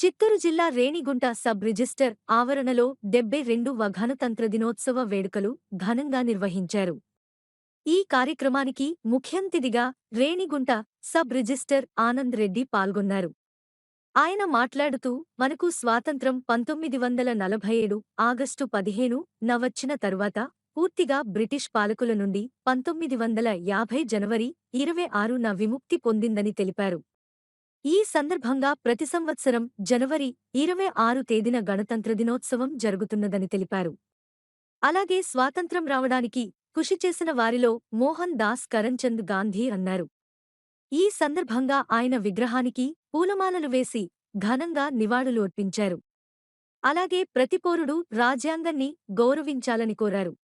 చిత్తూరు జిల్లా Renigunta sub register ఆవరణలో డెబ్బై రెండవ గణతంత్ర దినోత్సవ వేడుకలు ఘనంగా నిర్వహించారు. ఈ కార్యక్రమానికి ముఖ్యంతిథిగా రేణిగుంట సబ్ రిజిస్టర్ ఆనంద్ రెడ్డి పాల్గొన్నారు. ఆయన మాట్లాడుతూ మనకు స్వాతంత్రం పంతొమ్మిది వందల నలభై ఏడు ఆగస్టు పదిహేను న వచ్చిన తరువాత పూర్తిగా బ్రిటిష్ పాలకుల నుండి పంతొమ్మిది వందల యాభై జనవరి ఇరవై ఆరున విముక్తి పొందిందని తెలిపారు. ఈ సందర్భంగా ప్రతి సంవత్సరం జనవరి ఇరవై ఆరు తేదీన గణతంత్ర దినోత్సవం జరుగుతున్నదని తెలిపారు. అలాగే స్వాతంత్రం రావడానికి కృషి చేసిన వారిలో మోహన్ దాస్ కరంచంద్ గాంధీ అన్నారు. ఈ సందర్భంగా ఆయన విగ్రహానికి పూలమాలలు వేసి ఘనంగా నివాళులు అర్పించారు. అలాగే ప్రతి పౌరుడు రాజ్యాంగాన్ని గౌరవించాలని కోరారు.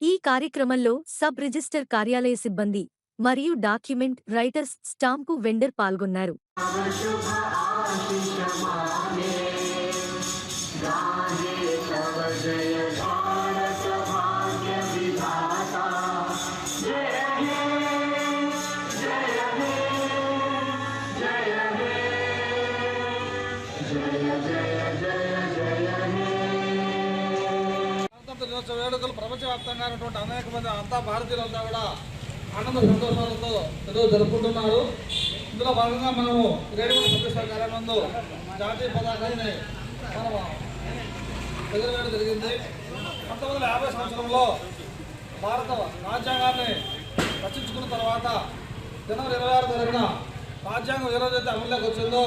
ఈ కార్యక్రమంలో సబ్ రిజిస్టర్ కార్యాలయ సిబ్బంది మరియు డాక్యుమెంట్ రైటర్స్ స్టాంపు వెండర్ పాల్గొన్నారు. దినోత్సవ వేడుకలు ప్రపంచవ్యాప్తంగా ఉన్నటువంటి అనేక మంది అంతా భారతీయులంతా కూడా ఆనంద సంతోషాలతో ఈరోజు జరుపుకుంటున్నారు. ఇందులో భాగంగా మనము రేడియో ప్రతిష్ట కార్యక్రమంలో జాతీయ పతాకాన్ని మనం ఎగురవేయడం జరిగింది. పంతొమ్మిది వందల యాభై సంవత్సరంలో భారత రాజ్యాంగాన్ని రచించుకున్న తర్వాత జనవరి ఇరవై ఆరు జరిగిన రాజ్యాంగం ఏ రోజైతే అమల్లోకి వచ్చిందో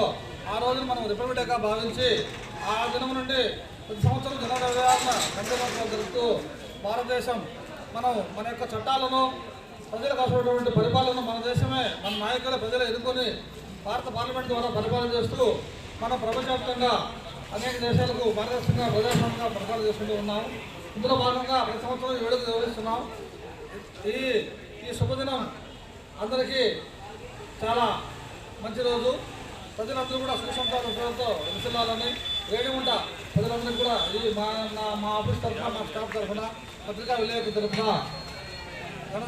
ఆ రోజున మనం రిపబ్లిక్ డేగా భావించి ఆ దినం నుండి ప్రతి సంవత్సరం జనవరి ఇరవై ఆరున గణతంత్రోత్సవం జరుపుతూ భారతదేశం మనం మన యొక్క చట్టాలను ప్రజలకు అవసరమైనటువంటి పరిపాలన మన దేశమే మన నాయకులు ప్రజలు ఎదుర్కొని భారత పార్లమెంట్ ద్వారా పరిపాలన చేస్తూ మన ప్రపంచవ్యాప్తంగా అనేక దేశాలకు పారదర్శకంగా ప్రజాస్వామ్యంగా పరిపాలన చేసుకుంటూ ఉన్నాం ఇందులో భాగంగా ప్రతి సంవత్సరం వేడుక నిర్వహిస్తున్నాం. ఈ ఈ శుభదినం అందరికీ చాలా మంచి రోజు. ప్రజలందరూ కూడా సుఖ సంతాలతో విసిల్లాలని రేణిగుంట ప్రజలందరికీ కూడా ఈ మా నా మా ఆఫీస్ తరఫున మా స్టాఫ్ తరఫున పత్రికా విలేకరు తరఫున గణ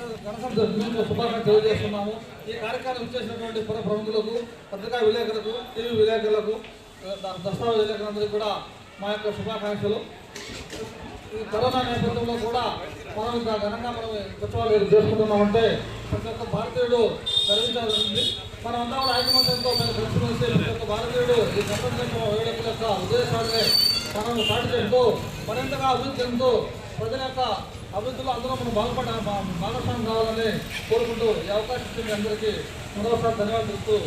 శుభాకాంక్షలు తెలియజేస్తున్నాము. ఈ కార్యక్రమం చేసినటువంటి పుర ప్రముఖులకు పత్రికా విలేకరులకు టీవీ విలేకరులకు ద- దస్తావేజ్ విలేకరులందరికీ కూడా మా యొక్క శుభాకాంక్షలు. ఈ కరోనా నేపథ్యంలో కూడా మనం ఇంత ఘనంగా మనం ఉత్సవాలు చేసుకుంటున్నామంటే ప్రతి ఒక్క భారతీయుడు గర్వించాల్సింది. మనం అంతా కూడా ఐకమత్యంతో కలిసి ప్రతి ఒక్క భారతీయుడు ఈ గణతంత్ర వేడుకల యొక్క ఉద్దేశాన్ని మనం సాటి చేస్తూ మరింతగా అభివృద్ధి చెందుతూ ప్రజల యొక్క అభివృద్ధిలో అందరూ మనం బాగుపడ భాగస్వామ్యం కావాలని కోరుకుంటూ ఈ అవకాశం ఇచ్చిన అందరికీ మరోసారి ధన్యవాదాలు తెలుపుతూ